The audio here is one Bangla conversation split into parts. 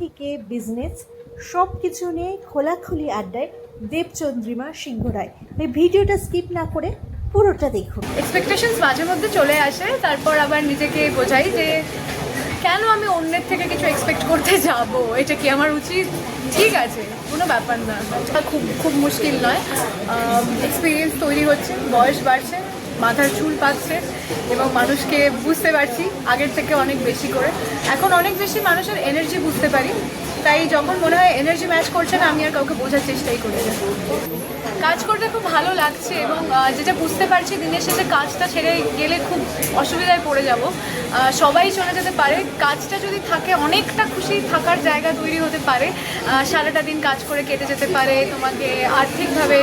থেকে বিজনেস সব কিছু নিয়ে খোলাখুলি আড্ডায় দেবচন্দ্রিমা সিংহ রায়। এই ভিডিওটা স্কিপ না করে পুরোটা দেখুন। এক্সপেকটেশনস মাঝে মধ্যে চলে আসে, তারপর আবার নিজেকে বোঝাই যে কেন আমি অন্যের থেকে কিছু এক্সপেক্ট করতে যাব? এটা কি আমার উচিত? ঠিক আছে, কোনো ব্যাপার না। খুব খুব মুশকিল নয়। এক্সপিরিয়েন্স তৈরি হচ্ছে, বয়স বাড়ছে। মাথার চুল পাচ্ছে এবং মানুষকে বুঝতে পারছি আগের থেকে অনেক বেশি করে। এখন অনেক বেশি মানুষের এনার্জি বুঝতে পারি। তাই যখন মনে হয় এনার্জি ম্যাচ করছে না, আমি আর কাউকে বোঝার চেষ্টাই করি কাজ করতে খুব ভালো লাগছে এবং যেটা বুঝতে পারছি দিনের শেষে কাজটা ছেড়ে গেলে খুব অসুবিধায় পড়ে যাব। সবাই চলে যেতে পারে। কাজটা যদি থাকে, অনেকটা খুশি থাকার জায়গা তৈরি হতে পারে। সারাটা দিন কাজ করে কেটে যেতে পারে, তোমাকে আর্থিকভাবে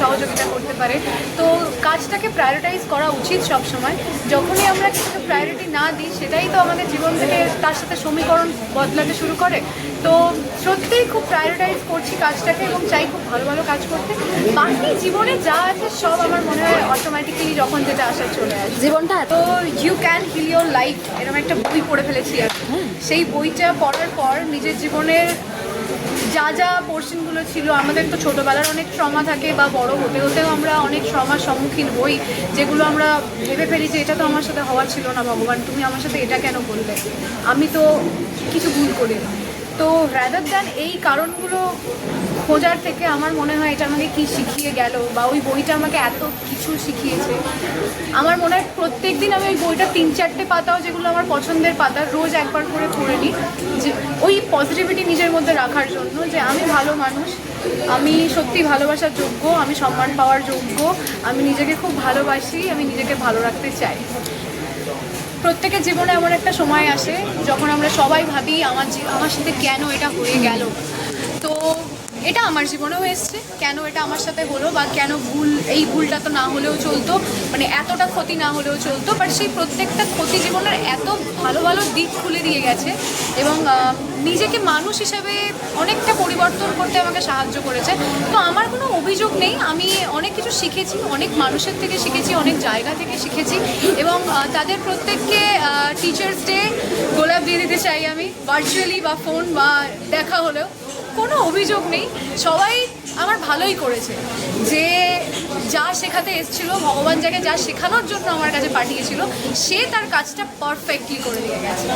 সহযোগিতা করতে পারে। তো কাজটাকে প্রায়োরিটাইজ করা উচিত সব সময় যখনই আমরা কিছুকে প্রায়োরিটি না দিই সেটাই তো আমাদের জীবন থেকে তার সাথে সমীকরণ বদলাতে শুরু করে। তো সত্যিই খুব প্রায়োরিটাইজ করছি কাজটাকে এবং চাই খুব ভালো ভালো কাজ করতে। বাকি জীবনে যা আছে সব আমার মনে হয় অটোমেটিক্যালি যখন যেটা আসা চলে আসে। জীবনটা তো you can heal your life এরকম একটা বই পড়ে ফেলেছি আর কি। সেই বইটা পড়ার পর নিজের জীবনের যা যা পোর্শনগুলো ছিল, আমাদের তো ছোটোবেলার অনেক ট্রমা থাকে বা বড় হতে হতেও আমরা অনেক ট্রমার সম্মুখীন হই, যেগুলো আমরা ভেবে ফেলি যে এটা তো আমার সাথে হওয়ার ছিল না, ভগবান তুমি আমার সাথে এটা কেন করলে? আমি তো কিছু ভুল করি তো রাদার দ্যান এই কারণগুলো খোঁজার থেকে আমার মনে হয় এটা আমাকে কি শিখিয়ে গেল বা ওই বইটা আমাকে এত কিছু শিখিয়েছে। আমার মনে হয় প্রত্যেক দিন আমি ওই বইটা তিন চারটে পাতাও যেগুলো আমার পছন্দের পাতা রোজ একবার করে পড়ে নিই। যে ওই পজিটিভিটি নিজের মধ্যে রাখার জন্য যে আমি ভালো মানুষ, আমি সত্যি ভালোবাসার যোগ্য, আমি সম্মান পাওয়ার যোগ্য, আমি নিজেকে খুব ভালোবাসি, আমি নিজেকে ভালো রাখতে চাই। প্রত্যেকের জীবনে এমন একটা সময় আসে যখন আমরা সবাই ভাবি আমার আমার সাথে কেন এটা হয়ে গেল। এটা আমার জীবনেও এসছে। কেন এটা আমার সাথে হলো বা কেন ভুল, এই ভুলটা তো না হলেও চলতো মানে এতটা ক্ষতি না হলেও চলতো বাট সেই প্রত্যেকটা ক্ষতি জীবনের এত ভালো ভালো দিক খুলে দিয়ে গেছে এবং নিজেকে মানুষ হিসেবে অনেকটা পরিবর্তন করতে আমাকে সাহায্য করেছে। তো আমার কোনো অভিযোগ নেই, আমি অনেক কিছু শিখেছি, অনেক মানুষের থেকে শিখেছি, অনেক জায়গা থেকে শিখেছি এবং তাদের প্রত্যেককে টিচার্স ডে গোলাপ দিয়ে দিতে চাই আমি ভার্চুয়ালি বা ফোন বা দেখা হলেও। কোনো অভিযোগ নেই। সবাই আমার ভালোই করেছে। যে যা শেখাতে এসেছিল ভগবান যাকে যা শেখানোর জন্য আমার কাছে পাঠিয়েছিল সে তার কাজটা পারফেক্টলি করে দিয়ে গেছে।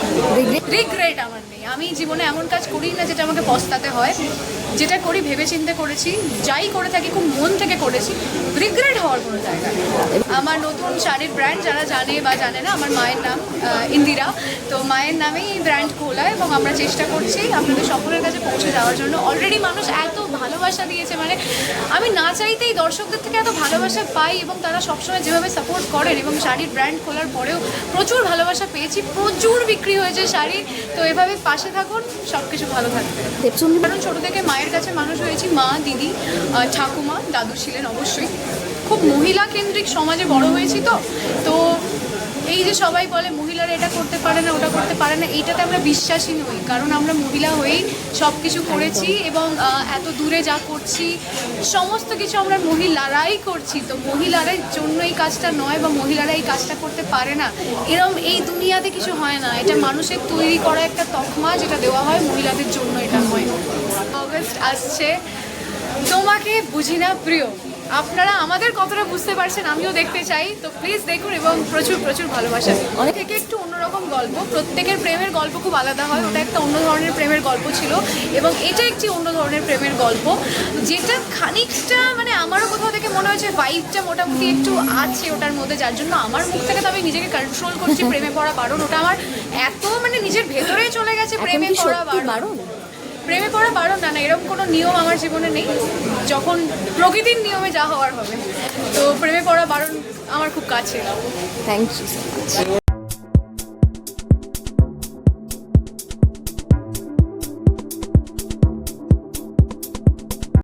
রিগ্রেট আমার নেই। আমি জীবনে এমন কাজ করি না যেটা আমাকে পস্তাতে হয়। যেটা করি ভেবে চিন্তে করেছি, যাই করে থাকি, খুব মন থেকে করেছি রিগ্রেট হওয়ার কোনো জায়গা আমার নতুন শাড়ির ব্র্যান্ড যারা জানে বা জানে না, আমার মায়ের নাম ইন্দিরা। তো মায়ের নামেই এই ব্র্যান্ড খোলা এবং আমরা চেষ্টা করছি আপনাদের সকলের কাছে পৌঁছে যাওয়ার জন্য। অলরেডি মানুষ এত ভালোবাসা দিয়েছে মানে আমি না চাইতেই দর্শকদের থেকে এত ভালোবাসা পাই এবং তারা সবসময় যেভাবে সাপোর্ট করেন এবং শাড়ির ব্র্যান্ড খোলার পরেও প্রচুর ভালোবাসা পেয়েছি, প্রচুর বিক্রি হয়েছে শাড়ি। তো এভাবে পাশে থাকুন সব কিছু ভালো থাকবে। কারণ ছোটো থেকে মায়ের কাছে মানুষ হয়েছি, মা, দিদি ঠাকুমা, দাদু ছিলেন অবশ্যই। খুব মহিলা কেন্দ্রিক সমাজে বড় হয়েছি তো। তো এই যে সবাই বলে মহিলারা এটা করতে পারে না, ওটা করতে পারে না, এইটাতে আমরা বিশ্বাসী নই। কারণ আমরা মহিলা হয়েই সব কিছু করেছি এবং এত দূরে যা করছি, সমস্ত কিছু আমরা মহিলারাই করছি। তো মহিলাদের জন্য এই কাজটা নয় বা মহিলারা এই কাজটা করতে পারে না। এরম এই দুনিয়াতে কিছু হয় না। এটা মানুষের তৈরি করা একটা তকমা যেটা দেওয়া হয় মহিলাদের জন্য এটা হয়। অগস্ট আসছে। তোমাকে বুঝি না প্রিয়। আপনারা আমাদের কতটা বুঝতে পারছেন আমিও দেখতে চাই। তো প্লিজ দেখুন এবং প্রচুর প্রচুর ভালোবাসা। অনেক থেকে একটু অন্যরকম গল্প। প্রত্যেকের প্রেমের গল্প খুব আলাদা হয়। ওটা একটা অন্য ধরনের প্রেমের গল্প ছিল এবং এটা একটি অন্য ধরনের প্রেমের গল্প। যেটা খানিকটা মানে আমারও কোথাও থেকে মনে হয়েছে ভাইবটা মোটামুটি একটু আছে ওটার মধ্যে যার জন্য আমার মুখ থেকে তো আমি নিজেকে কন্ট্রোল করছি প্রেমে পড়া বারণ। ওটা আমার এত মানে নিজের ভেতরেই চলে গেছে প্রেমে পড়া বারণ? প্রেমে পড়া বারণ না না, এরকম কোনো নিয়ম আমার জীবনে নেই। যখন প্রকৃতির নিয়মে যা হওয়ার হবে। তো প্রেমে পড়া বারণ আমার খুব কাছে থ্যাংক ইউ সো মাচ